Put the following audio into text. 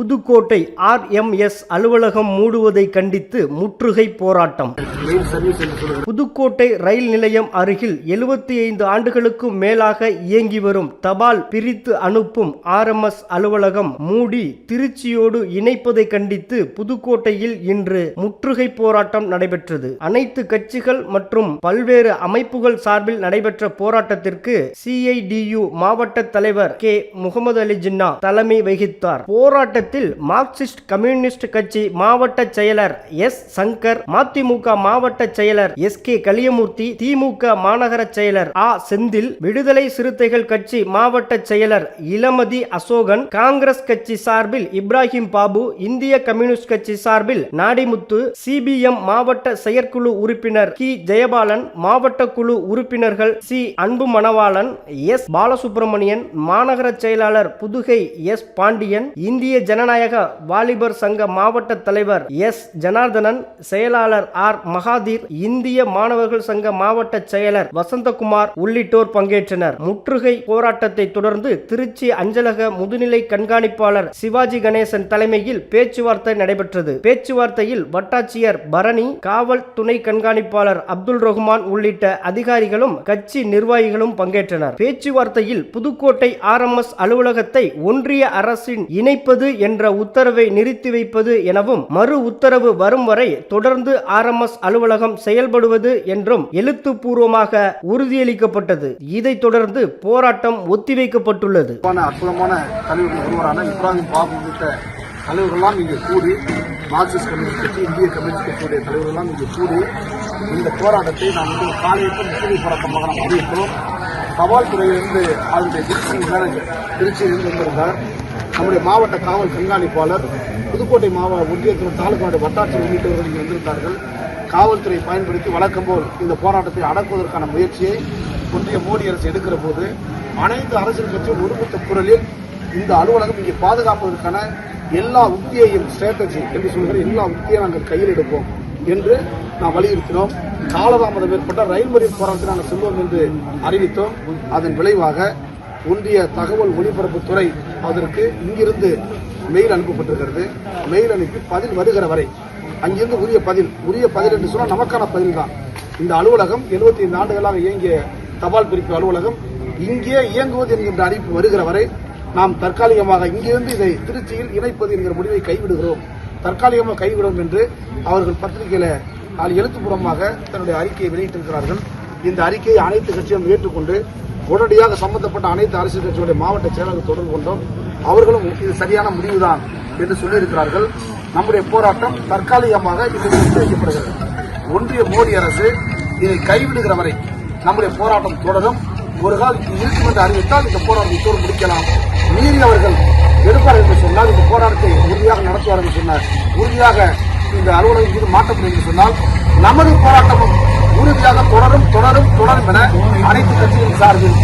Pudukkottai RMS அலுவலகம் மூடுவதை கண்டித்து முற்றுகை போராட்டம். புதுக்கோட்டை ரயில் நிலையம் அருகில் எழுபத்தி ஐந்து ஆண்டுகளுக்கும் மேலாக இயங்கி வரும் தபால் பிரித்து அனுப்பும் ஆர்எம்எஸ் அலுவலகம் மூடி திருச்சியோடு இணைப்பதை கண்டித்து புதுக்கோட்டையில் இன்று முற்றுகை போராட்டம் நடைபெற்றது. அனைத்து கட்சிகள் மற்றும் பல்வேறு அமைப்புகள் சார்பில் நடைபெற்ற போராட்டத்திற்கு சிஐடியு மாவட்ட தலைவர் கே முகமது அலி ஜின்னா தலைமை வகித்தார். போராட்ட போராட்டத்தில் மார்க்சிஸ்ட் கம்யூனிஸ்ட் கட்சி மாவட்ட செயலர் எஸ். சங்கர் மதிமுக மாவட்ட செயலர் எஸ். கே. கலியமூர்த்தி திமுக மாநகர செயலர் ஆ. செந்தில் விடுதலை சிறுத்தைகள் கட்சி மாவட்ட செயலர் இளமதி அசோகன் காங்கிரஸ் கட்சி சார்பில் இப்ராஹிம் பாபு இந்திய கம்யூனிஸ்ட் கட்சி சார்பில் நாடிமுத்து சிபிஎம் மாவட்ட செயற்குழு உறுப்பினர் கி. ஜெயபாலன் மாவட்ட குழு உறுப்பினர்கள் சி. அன்பு மணவாளன் எஸ். பாலசுப்ரமணியன் மாநகர செயலாளர் புதுகை எஸ். பாண்டியன் இந்திய ஜனநாயக வாலிபர் சங்க மாவட்ட தலைவர் எஸ். ஜனார்தனன் செயலாளர் ஆர். மகாதீர் இந்திய மாணவர்கள் சங்க மாவட்ட செயலர் வசந்தகுமார் உள்ளிட்டோர் பங்கேற்றனர். முற்றுகை போராட்டத்தை தொடர்ந்து திருச்சி அஞ்சலக முதுநிலை கண்காணிப்பாளர் சிவாஜி கணேசன் தலைமையில் பேச்சுவார்த்தை நடைபெற்றது. பேச்சுவார்த்தையில் வட்டாட்சியர் பரணி காவல் துணை கண்காணிப்பாளர் அப்துல் ரஹ்மான் உள்ளிட்ட அதிகாரிகளும் கட்சி நிர்வாகிகளும் பங்கேற்றனர். பேச்சுவார்த்தையில் புதுக்கோட்டை ஆர்எம்எஸ் அலுவலகத்தை ஒன்றிய அரசின் இணைப்பது என்ற உத்தரவை நிறுத்தி வைப்பது எனவும் மறு உத்தரவு வரும் வரை தொடர்ந்து ஆர்எம்எஸ் அலுவலகம் செயல்படுவது என்றும் எழுத்துப்பூர்வமாக உறுதியளிக்கப்பட்டது. இதைத் தொடர்ந்து போராட்டம் ஒத்திவைக்கப்பட்டுள்ளது. அற்புதமான அற்புதமான பாபு தலைவர்கள்லாம் இங்கே கூடி மார்க்சிஸ்ட் கம்யூனிஸ்ட் கட்சி இந்திய கம்யூனிஸ்ட் கட்சியுடைய தலைவர்கள்லாம் இங்கே கூடி இந்த போராட்டத்தை நாம் வந்து காலையில் முற்றுகை போராட்டமாக நாம் அறிவிக்கிறோம். காவல்துறையிலிருந்து அதனுடைய திருச்சி மேனேஜர் திருச்சியிலிருந்து வந்திருந்தார். நம்முடைய மாவட்ட காவல் கண்காணிப்பாளர் புதுக்கோட்டை மாவட்ட ஒன்றியத்தில் தாலுகாவுடைய வட்டாட்சி உள்ளிட்டவர்கள் இங்கே வந்திருந்தார்கள் காவல்துறை பயன்படுத்தி வழக்கம் போல் இந்த போராட்டத்தை அடக்குவதற்கான முயற்சியை ஒன்றிய மோடி அரசு எடுக்கிற போது அனைத்து அரசியல் கட்சியும் ஒருமித்த குரலில் இந்த அலுவலகம் இங்கே பாதுகாப்பதற்கான எல்லா உத்தியையும் ஸ்ட்ராட்டஜி என்று சொல்கிற எல்லா உத்தியையும் நாங்கள் கையில் எடுப்போம் என்று நாம் வலியுறுத்தினோம். காலதாமதம் ஏற்பட்ட ரயில் மறியல் போராட்டத்தை நாங்கள் செல்வோம் என்று அறிவித்தோம். அதன் விளைவாக ஒன்றிய தகவல் ஒலிபரப்புத்துறை அதற்கு இங்கிருந்து மெயில் அனுப்பப்பட்டிருக்கிறது. மெயில் அனுப்பி பதில் வருகிற வரை அங்கிருந்து உரிய பதில் உரிய பதில் என்று சொன்னால் நமக்கான பதில் தான் இந்த அலுவலகம் 75 ஐந்து ஆண்டுகளாக இயங்கிய தபால் பிரிப்பு அலுவலகம். இங்கே இயங்குவது என்கின்ற அறிவிப்பு வருகிற வரை நாம் தற்காலிகமாக இங்கிருந்து இதை திருச்சியில் இணைப்பது என்கிற முடிவை கைவிடுகிறோம். தற்காலிகமாக கைவிடும் என்று அவர்கள் பத்திரிகையில் எழுத்துப்பூர்வமாக தன்னுடைய அறிக்கையை வெளியிட்டிருக்கிறார்கள். இந்த அறிக்கையை அனைத்து கட்சியும் ஏற்றுக்கொண்டு உடனடியாக சம்பந்தப்பட்ட அனைத்து அரசியல் கட்சிகளுடைய மாவட்ட செயலாளர் தொடர்பு கொண்டோம். அவர்களும் இது சரியான முடிவுதான் என்று சொல்லியிருக்கிறார்கள். நம்முடைய போராட்டம் தற்காலிகமாக இது ஒத்திவைக்கப்படுகிறது ஒன்றிய மோடி அரசு இதை கைவிடுகிற வரை நம்முடைய போராட்டம் தொடரும். ஒரு கால் இருக்கும் என்று அறிவித்தால் இந்த போராட்டத்தை இத்தோடு முடிக்கலாம். மீறி அவர்கள் எடுப்பார் என்று சொன்னால் இந்த போராட்டத்தை உறுதியாக நடத்துவார் என்று சொன்னார். உறுதியாக இந்த அலுவலகம் மீது மாற்றப்படும் என்று சொன்னால் நமது போராட்டமும் உறுதியாக தொடரும் தொடரும் தொடரும் என அனைத்து கட்சிகளின் சார்பில்